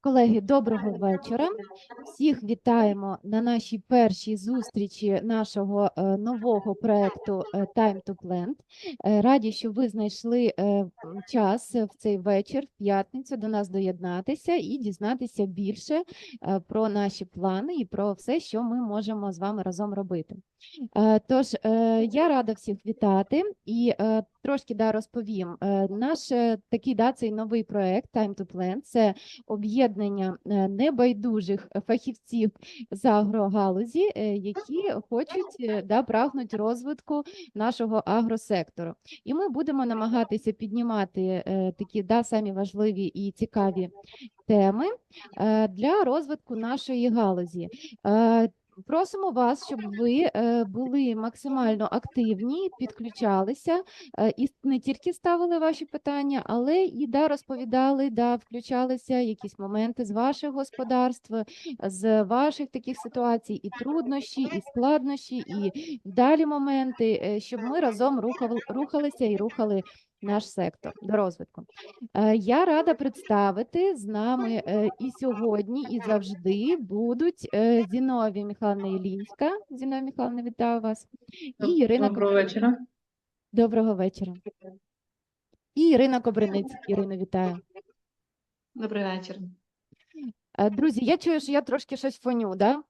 Колеги, доброго вечора. Всіх вітаємо на нашій першій зустрічі нашого е, нового проекту е, Time to Plant. Е, Раді, що ви знайшли час в цей вечір, в п'ятницю, до нас доєднатися і дізнатися більше про наші плани і про все, що ми можемо з вами разом робити. Тож я рада всіх вітати і трошки да, розповім. Е, Наш е, такий да, цей новий проект Time to Plant – це об'єднання е, небайдужих фахівців з агрогалузі, які хочуть да, прагнуть розвитку нашого агросектору. І ми будемо намагатися піднімати такі да, самі важливі і цікаві теми для розвитку нашої галузі. Просимо вас, щоб ви е, були максимально активні, підключалися е, і не тільки ставили ваші питання, але і да, розповідали, да, включалися якісь моменти з ваших господарств, з ваших таких ситуацій, і труднощі, і складнощі, і далі моменти, е, щоб ми разом рухали, рухалися і рухали наш сектор до розвитку. Е, Я рада представити з нами е, і сьогодні, і завжди будуть е, Зіновія Михайловна Ілінська. Зіновія Михайловна, вітаю вас. І Ірина Доброго вечора. Доброго вечора. І Ірина Кобриниць. Ірина, вітаю. Добрий вечір. Друзі, я чую, що я трошки щось фоню, да?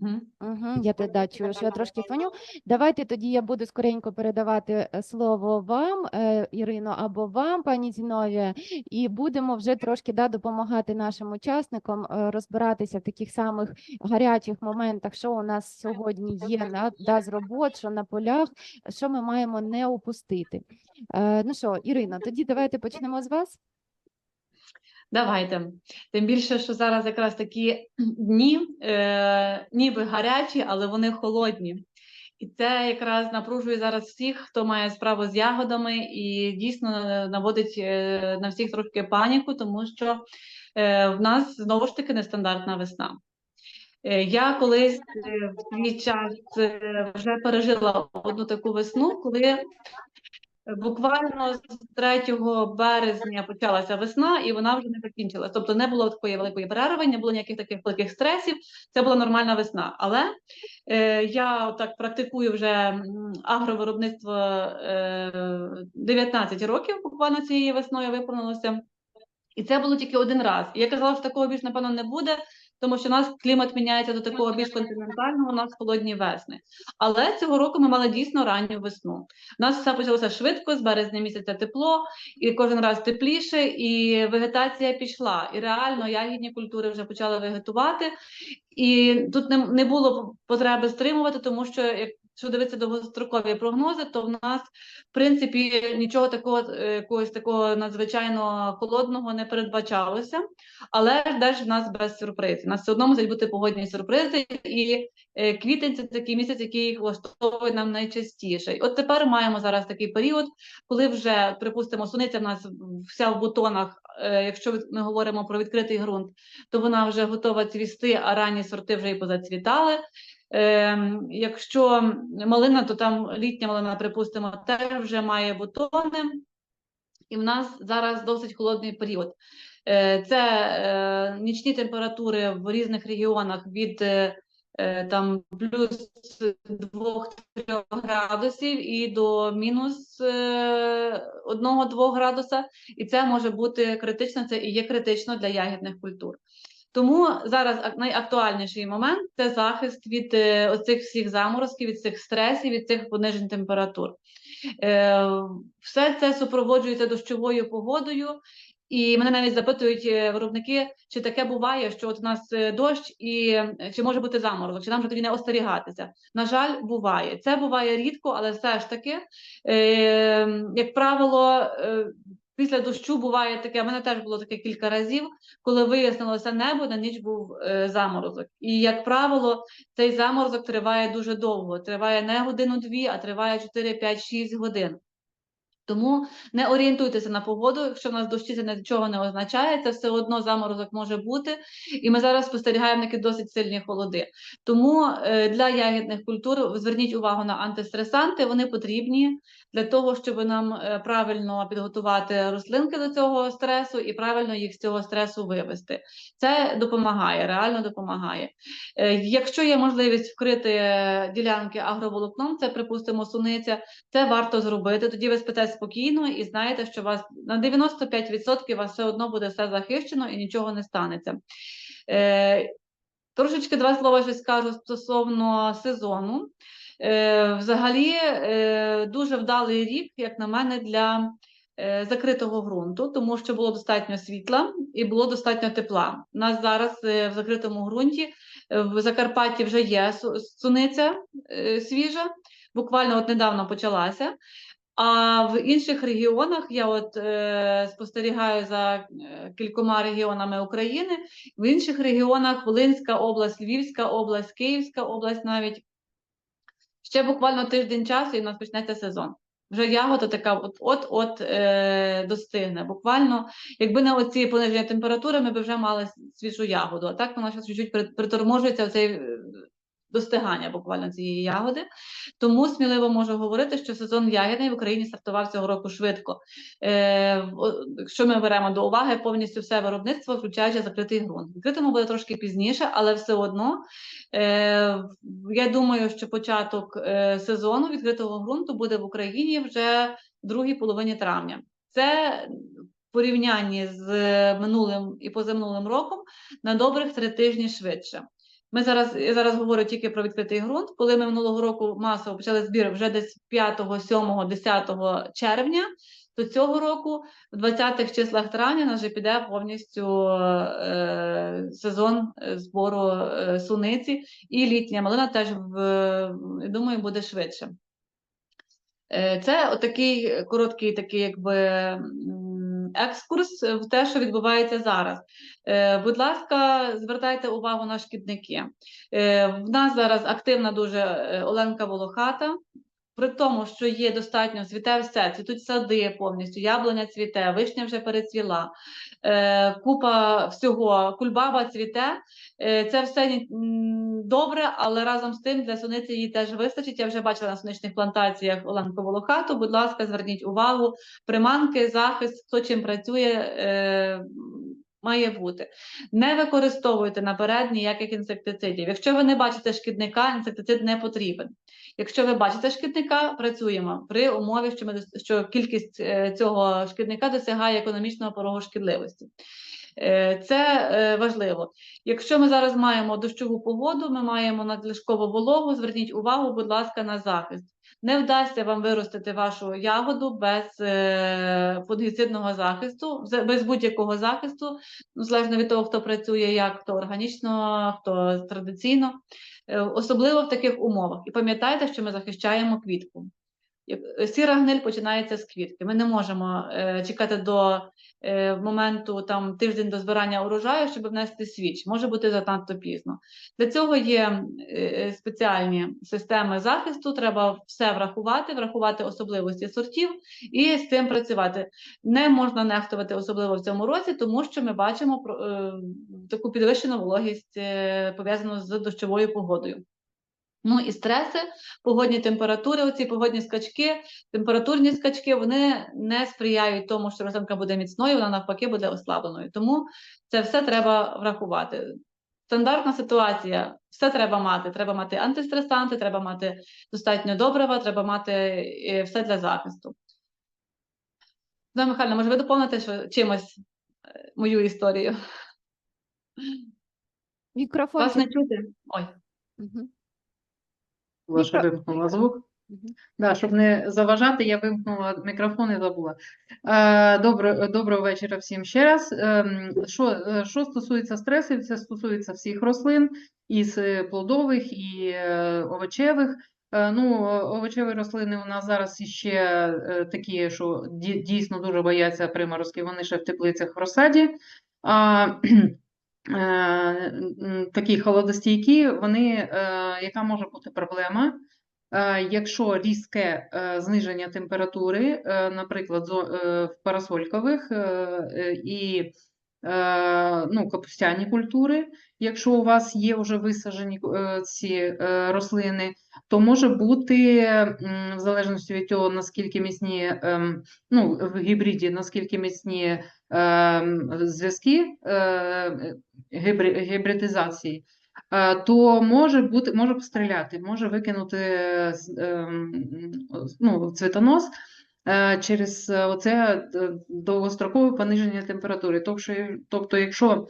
Угу. Угу, я те- да, чую, що я трошки фоню. Давайте тоді я буду скоренько передавати е, слово вам, е, Ірино, або вам, пані Зіновія, і будемо вже трошки да, допомагати нашим учасникам е, розбиратися в таких самих гарячих моментах, що у нас сьогодні є на, да, з робот, що на полях, що ми маємо не упустити. Ну що, Ірино, тоді давайте почнемо з вас. Давайте. Тим більше, що зараз якраз такі дні, е, ніби гарячі, але вони холодні. І це якраз напружує зараз всіх, хто має справу з ягодами, і дійсно е, наводить е, на всіх трошки паніку, тому що е, в нас знову ж таки нестандартна весна. Я колись в свій час вже пережила одну таку весну, коли Буквально з 3 березня почалася весна, і вона вже не закінчилась. Тобто не було такої великої перерви, не було ніяких таких великих стресів. Це була нормальна весна. Але е, я так практикую вже агровиробництво е, 19 років, буквально цієї весною виповнилося. І це було тільки один раз. Я казала, що такого більш напевно не буде, тому що нас клімат міняється до такого більш континентального, у нас холодні весни. Але цього року ми мали дійсно ранню весну. У нас все почалося швидко, з березня місяця тепло, і кожен раз тепліше, і вегетація пішла. І реально ягідні культури вже почали вегетувати. І тут не, не було потреби стримувати, тому що якщо дивитися довгострокові прогнози, то в нас в принципі нічого такого е, якогось такого надзвичайно холодного не передбачалося. Але ж в нас без сюрпризів. У нас все одно мусять бути погодні сюрпризи, і е, квітень це такий місяць, який влаштовує нам найчастіше. От тепер маємо зараз такий період, коли вже, припустимо, суниця в нас вся в бутонах. е, Якщо ми говоримо про відкритий ґрунт, то вона вже готова цвісти, а ранні сорти вже і позацвітали. Ем, якщо малина, то там літня малина, припустимо, теж вже має бутони. І в нас зараз досить холодний період. Е, Це е, нічні температури в різних регіонах від е, там плюс 2-3 градусів і до мінус 1-2 градуса. І це може бути критично, це і є критично для ягідних культур. Тому зараз найактуальніший момент це захист від е, оцих всіх заморозків, від цих стресів, від цих понижень температур. Е, Все це супроводжується дощовою погодою, і мене навіть запитують е, виробники, чи таке буває, що от у нас дощ і чи може бути заморозок, чи нам вже тоді не остерігатися. На жаль, буває. Це буває рідко, але все ж таки, як правило, після дощу буває таке. в мене теж було таке кілька разів, коли вияснилося небо, на ніч був е, заморозок. І як правило, цей заморозок триває дуже довго. Триває не годину-дві, а триває 4, 5, 6 годин. Тому не орієнтуйтеся на погоду. Якщо в нас дощі, це нічого не означає, це все одно заморозок може бути. І ми зараз спостерігаємо такі досить сильні холоди. Тому е, для ягідних культур зверніть увагу на антистресанти. Вони потрібні для того, щоб нам е, правильно підготувати рослинки до цього стресу і правильно їх з цього стресу вивести. Це допомагає, реально допомагає. Е, Якщо є можливість вкрити ділянки агроволокном, це припустимо суниця, це варто зробити. Тоді ви спите спокійно і знаєте, що вас на 95% у вас все одно буде все захищено і нічого не станеться. Е, трошечки два слова ще скажу стосовно сезону. Е, взагалі, е, дуже вдалий рік, як на мене, для е, закритого ґрунту, тому що було достатньо світла і було достатньо тепла. У нас зараз е, в закритому ґрунті е, в Закарпатті вже є суниця е, свіжа, буквально от недавно почалася. А в інших регіонах я от е, спостерігаю за е, кількома регіонами України. В інших регіонах Волинська область, Львівська область, Київська область навіть ще буквально тиждень часу і в нас почнеться сезон. Вже ягода така от-от е, достигне. Буквально, якби не оці пониження температури, ми б вже мали свіжу ягоду. А так вона ще чуть-чуть при- приторможується цей е, достигання буквально цієї ягоди. Тому сміливо можу говорити, що сезон ягідний в Україні стартував цього року швидко. Е, якщо ми беремо до уваги повністю все виробництво, включаючи закритий ґрунт. Відкритому буде трошки пізніше, але все одно е, я думаю, що початок е, сезону відкритого ґрунту буде в Україні вже в другій половині травня. Це порівнянні з минулим і позаминулим роком на добрих три тижні швидше. Ми зараз я зараз говорю тільки про відкритий ґрунт. Коли ми минулого року масово почали збір вже десь 5, 7, 10 червня, то цього року в 20-х числах травня нас вже піде повністю е, сезон е, збору е, суниці, і літня малина теж в думаю буде швидше. Е, Це отакий короткий такий, якби екскурс в те, що відбувається зараз. Е, Будь ласка, звертайте увагу на шкідники. Е, В нас зараз активна дуже е, Оленка Волохата. При тому, що є достатньо цвіте все, цвітуть сади повністю, яблуня цвіте, вишня вже перецвіла, е, купа всього, кульбаба цвіте. Е, це все добре, але разом з тим для суниці її теж вистачить. Я вже бачила на сонячних плантаціях Оленку Волохату. Будь ласка, зверніть увагу. Приманки, захист, хто чим працює, е, має бути. Не використовуйте наперед ніяких інсектицидів. Якщо ви не бачите шкідника, інсектицид не потрібен. Якщо ви бачите шкідника, працюємо при умові, що ми що кількість е, цього шкідника досягає економічного порогу шкідливості. Е, Це е, важливо. Якщо ми зараз маємо дощову погоду, ми маємо надлишкову вологу. Зверніть увагу, будь ласка, на захист. Не вдасться вам виростити вашу ягоду без е, фунгіцидного захисту, без будь-якого захисту, ну, залежно від того, хто працює, як хто органічно, хто традиційно, особливо в таких умовах. І пам'ятайте, що ми захищаємо квітку. Е, Сіра гниль починається з квітки. Ми не можемо е, чекати до е, моменту там тиждень до збирання урожаю, щоб внести свіч. Може бути занадто пізно. Для цього є спеціальні системи захисту. Треба все врахувати, врахувати особливості сортів і з цим працювати. Не можна нехтувати особливо в цьому році, тому що ми бачимо таку підвищену вологість пов'язану з дощовою погодою. Ну і стреси, погодні температури, оці погодні скачки, температурні скачки, вони не сприяють тому, що рослинка буде міцною, вона навпаки буде ослабленою. Тому це все треба врахувати. Стандартна ситуація, все треба мати. Треба мати антистресанти, треба мати достатньо добрива, треба мати е, все для захисту. Зоя Михайловна, може ви доповните що, чимось е, мою історію? Вас не чути? Ой. Мгм, Мікро- вимкнула звук. Да, щоб не заважати, я вимкнула мікрофон і забула. Добре, доброго вечора всім ще раз. Ем, Що, е, що стосується стресів, це стосується всіх рослин, і плодових, і е, овочевих. Е, Ну, овочеві рослини у нас зараз іще е, такі, що дійсно дуже бояться приморозків, вони ще в теплицях в розсаді. Е, такі холодостійкі, вони, е, яка може бути проблема? Е, Якщо різке зниження температури, наприклад, в парасолькових і ну, капустяні культури, якщо у вас є вже висаджені ці рослини, то може бути, в залежності від того, наскільки міцні, ну, в гібриді, наскільки міцні зв'язки гібридизації, е, то може бути, може постріляти, може викинути ем, ну, цвітонос е, через е, оце довгострокове пониження температури. Тобто, тобто якщо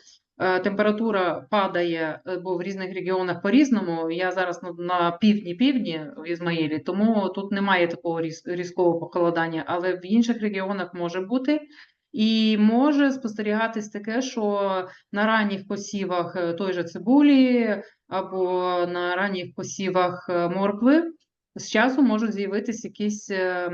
температура падає, бо в різних регіонах по-різному, я зараз на, півдні-півдні в Ізмаїлі, тому тут немає такого різ, різкого похолодання, але в інших регіонах може бути. І може спостерігатись таке, що на ранніх посівах е, той же цибулі або на ранніх посівах е, моркви з часу можуть з'явитися якісь е,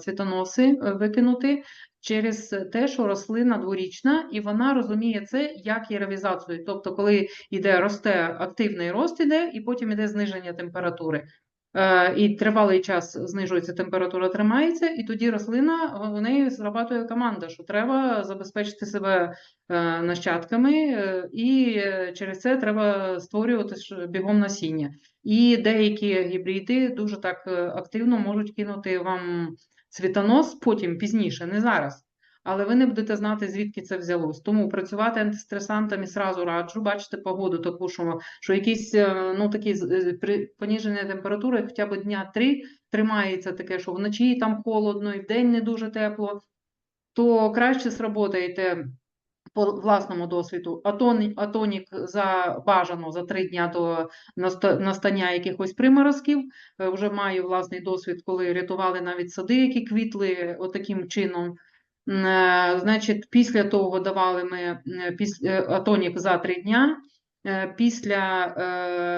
цвітоноси викинути через те, що рослина дворічна, і вона розуміє це як єравізацію. Тобто, коли йде росте активний рост, іде, і потім іде зниження температури. Е, І тривалий час знижується температура, тримається, і тоді рослина в неї зрабатує команда, що треба забезпечити себе е, нащадками, е, і е, через це треба створювати бігом насіння. І деякі гібриди дуже так е, активно можуть кинути вам цвітонос потім пізніше, не зараз. Але ви не будете знати, звідки це взялось. Тому працювати антистресантами сразу раджу, бачите погоду таку, що, що якісь е, ну, такі е, при пониження температури хоча б дня три тримається таке, що вночі там холодно, і вдень не дуже тепло, то краще сработаєте по власному досвіду. Атон, атонік за бажано за три дня до наста- настання якихось приморозків. Е, Вже маю власний досвід, коли рятували навіть сади, які квітли отаким чином. Е, Значить, після того давали ми е, е, атонік за три дня. Після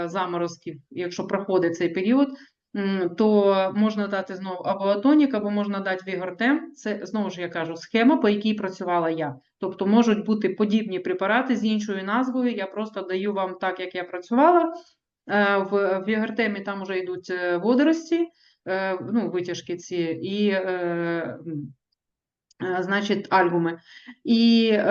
заморозків, якщо проходить цей період, то можна дати знову або атонік, або можна дати вігортем. Це знову ж я кажу, схема, по якій працювала я. Тобто можуть бути подібні препарати з іншою назвою. Я просто даю вам так, як я працювала. В вігортемі там вже йдуть водорості, ну, витяжки ці, і значить, альбуми. І е,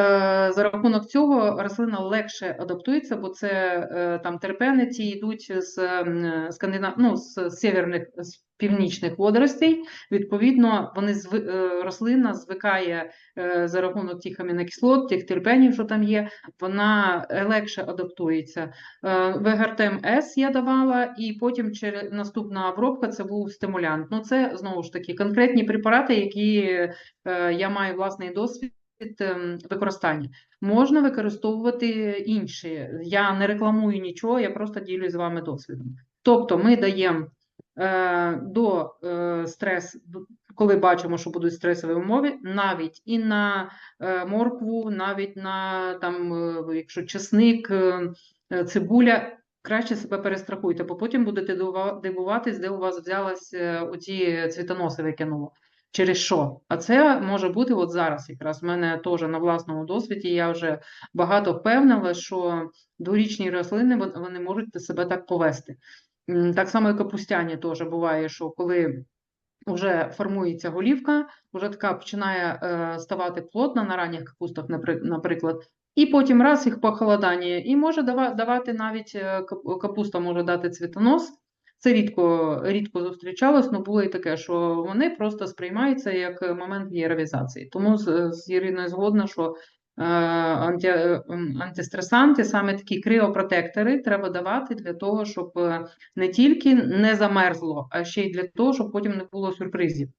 за рахунок цього рослина легше адаптується, бо це е, там терпени ці йдуть з е, скандинав... ну, з северних, з північних водоростей. Відповідно, вони е, рослина звикає е, за рахунок тих амінокислот, тих терпенів, що там є, вона легше адаптується. Е, Вегартем С я давала, і потім через наступна обробка це був стимулянт. Ну, це знову ж таки конкретні препарати, які я маю власний досвід ем, використання. Можна використовувати інші. Я не рекламую нічого, я просто ділюсь з вами досвідом. Тобто, ми даємо до е, стрес, коли бачимо, що будуть стресові умови, навіть і на е, моркву, навіть на там, е, якщо чесник, е, е, цибуля. Краще себе перестрахуйте, бо потім будете дивуватись, де у вас взялась е, оці цвітоноси викинуло. Через що? А це може бути от зараз, якраз в мене теж на власному досвіді. Я вже багато впевнила, що дворічні рослини вони можуть себе так повести. Так само і капустяні теж буває, що коли вже формується голівка, вже така починає е, ставати плотна на ранніх капустах, наприклад, і потім раз їх похолодання, і може давати навіть е, капуста може дати цвітонос. Це рідко, рідко зустрічалось, але було і таке, що вони просто сприймаються як момент єравізації. Тому з, Іриною згодна, що антистресанти, саме такі криопротектори, треба давати для того, щоб е, не тільки не замерзло, а ще й для того, щоб потім не було сюрпризів.